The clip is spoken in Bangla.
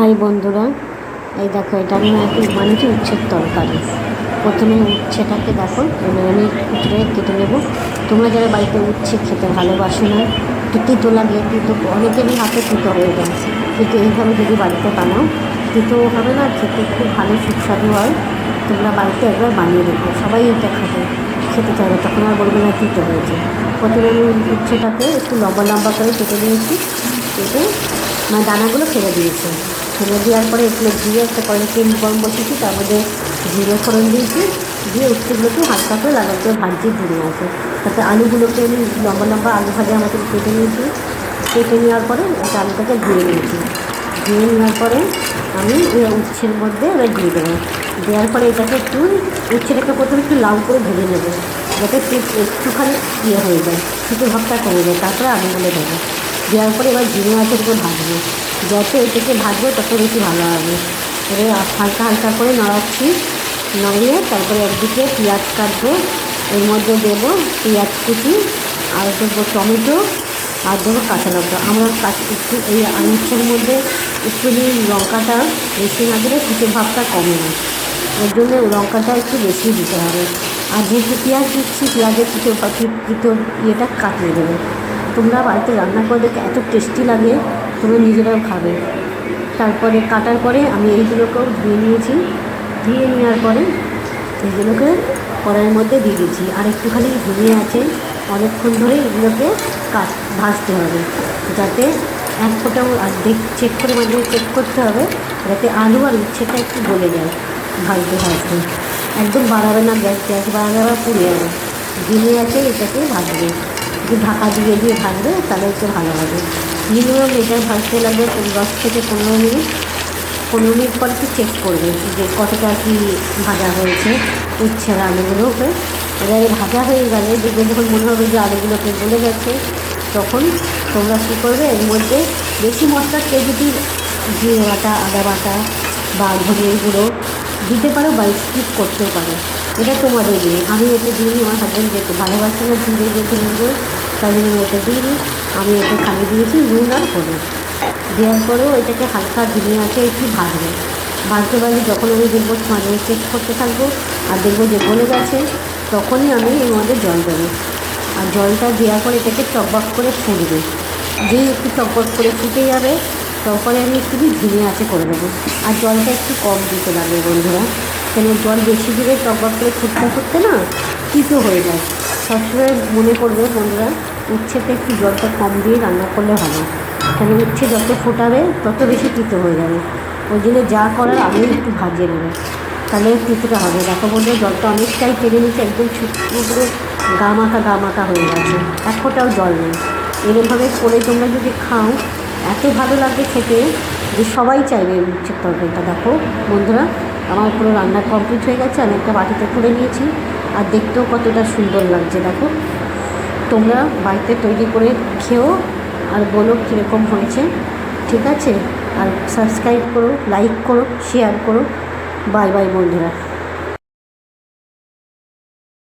হাই বন্ধুরা, এই দেখো, এটা আমি একটু বানিয়েছি উচ্ছের তরকারি। প্রথমে উচ্ছেটাকে দেখো আমি কুচড়ে কেটে নেব। তোমরা যারা বাড়িতে উচ্ছে খেতে ভালোবাসো না, একটু তিতো লাগে তিতো, অনেকেরই হাতে তিতো হয়ে যায় কিন্তু এইভাবে যদি বাড়িতে বানাও, তিতো হবে না, খেতে খুব ভালো, সুস্বাদু হয়। তোমরা বাড়িতে একবার বানিয়ে দেবো সবাই এটা খাবে, খেতে চাইবে, তখন আর বলবে না তিতো হয়েছে। প্রথমে আমি উচ্ছেটাকে একটু লম্বা লম্বা করে কেটে নিয়েছি, কেটে মানে দানাগুলো ফেলে দিয়েছি। ফেলে দেওয়ার পরে এগুলো দিয়ে একটা কড়াই তেল গরম বসিয়েছি, তার মধ্যে জিরে ফোড়ন দিয়েছি, দিয়ে উচ্ছেগুলোকে হালকা করে লাগাতে করে ভাজছি ধরে আছে। তাতে আলুগুলোকে আমি লম্বা লম্বা আলু ভাজার মতো কেটে নিয়েছি। কেটে নেওয়ার পরে ওটা আলুটাকে ধুয়ে নিয়েছি। ধুয়ে নেওয়ার পরে আমি উচ্ছের মধ্যে এবার দিয়ে দেবো। দেওয়ার পরে এটাকে একটু উচ্ছেটাকে প্রথমে একটু লাউ করে ভেজে নেব, যাতে একটু একটুখানি ইয়ে হয়ে যায়, শুধু ভাবটা কমে যায়, তারপরে আলুগুলো দেবো। দেওয়ার পরে এবার জিরে মাছের উপর ভাজবো। যত এটাকে ভাজবো তত বেশি ভালো হবে। এবার হালকা হালকা করে নাড়াচ্ছি। নাড়িয়ে তারপরে একদিকে পেঁয়াজ কাটবো। এর মধ্যে দেবো পেঁয়াজ কুচি আর দেবো টমেটো আর দেবো কাঁচা লঙ্কা। আমরা একটু এই আলুচ্ছের মধ্যে একটুখানি লঙ্কাটা বেশি না দিলে কুচে ভাবটা কমে না। ওর জন্য লঙ্কাটা একটু বেশি দিতে হবে। আর যেহেতু পেঁয়াজ দিচ্ছি, পেঁয়াজের কিছু কিছু ইয়েটা কাটিয়ে দেবে। তোমরা বাড়িতে রান্না করে দেখে এত টেস্টি লাগে। তোমরা নিজেরাও খাবে। তারপরে কাটার পরে আমি এইগুলোকেও ধুয়ে নিয়েছি। ধুয়ে নেওয়ার পরে এইগুলোকে কড়াইয়ের মধ্যে দিয়ে দিয়েছি। আর একটুখানি ধুয়ে আছে, অনেকক্ষণ ধরে এগুলোকে কাট, ভাজতে হবে। যাতে এক ফোটাও, আর দেখ চেক করে মাঝে চেক করতে হবে, যাতে আলু আর উচ্ছেটা একটু গলে যায়, ভাজতে ভাজতে। একদম বাড়াবে না, গ্যাস গ্যাস বাড়াবে আবার পুড়ে যাবে। দিনে আছে, এটাকে ভাজবে। ঢাকা দিয়ে দিয়ে ভাজবে, তাহলে একটু ভালো হবে। মিনিমাম এটা ভাজতে লাগবে দশ থেকে পনেরো মিনিট। পনেরো মিনিট পর একটু চেক করবে যে কতটা কি ভাজা হয়েছে। উচ্ছে আর আলুগুলোকে এবারে ভাজা হয়ে গেলে দেখবে যখন মনে হবে যে আলুগুলোকে গলে গেছে, তখন তোমরা কী করবে, এর মধ্যে বেশি মশলা কেউ যদি জিরে বাটা, আদা বাটা বা ধনিয়া গুঁড়ো দিতে পারো বা স্কিপ করতেও পারো। এটা তোমাদের দিয়ে। আমি এতে দিইনি আমার হাজব্যান্ড যেহেতু ভালোবাসে না জিরে যেতে নেব তাই জন্য আমি এটা খালি দিয়েছি, নুন আর হলুদ। দেওয়ার পরেও এটাকে হালকা ঝিমিয়ে আছে একটু ভাজবে। ভাজতে পারলে যখন আমি দেখব মাঝে চেক করতে থাকব আর দেখব যে গলে গেছে, তখনই আমি এর মধ্যে জল দেবো। আর জলটা দেওয়ার পরে এটাকে টকবক করে ফুটবে যেই একটু টকবক করে ফুটে যাবে তারপরে আমি একটু ঝিমিয়ে আছে করে দেবো। আর জলটা একটু কম দিতে লাগবে বন্ধুরা। কেন জল বেশি দিলে টকবক করে ফুটতে ফুটতে না তিতো হয়ে যায়। সবসময় মনে করবে বন্ধুরা, উচ্ছেতে একটু জলটা কম দিয়ে রান্না করলে ভালো কেন উচ্ছে যত ফোটাবে, তত বেশি তিতো হয়ে যাবে। ওই জন্য যা করার আগে একটু ভাজিয়ে নেবে। তাহলে তিতোটা হবে। দেখো বলতে জলটা অনেকটাই টেনে নিচ্ছে একদম করে গা মাখা গা মাখা হয়ে গেছে। এক ফোঁটাও জল নেই। এরমভাবে করে তোমরা যদি খাও, এত ভালো লাগবে খেতে যে সবাই চাইবে উচ্ছের তরকারিটা। দেখো বন্ধুরা, আমার পুরো রান্না কমপ্লিট হয়ে গেছে, আমি একটা বাটিতে তুলে নিয়েছি। আর দেখতেও কতটা সুন্দর লাগছে, দেখো। তোমরা বাড়িতে তৈরি করে খেও আর বলো কীরকম হয়েছে, ঠিক আছে? আর সাবস্ক্রাইব করো লাইক করো শেয়ার করো। বাই বাই বন্ধুরা।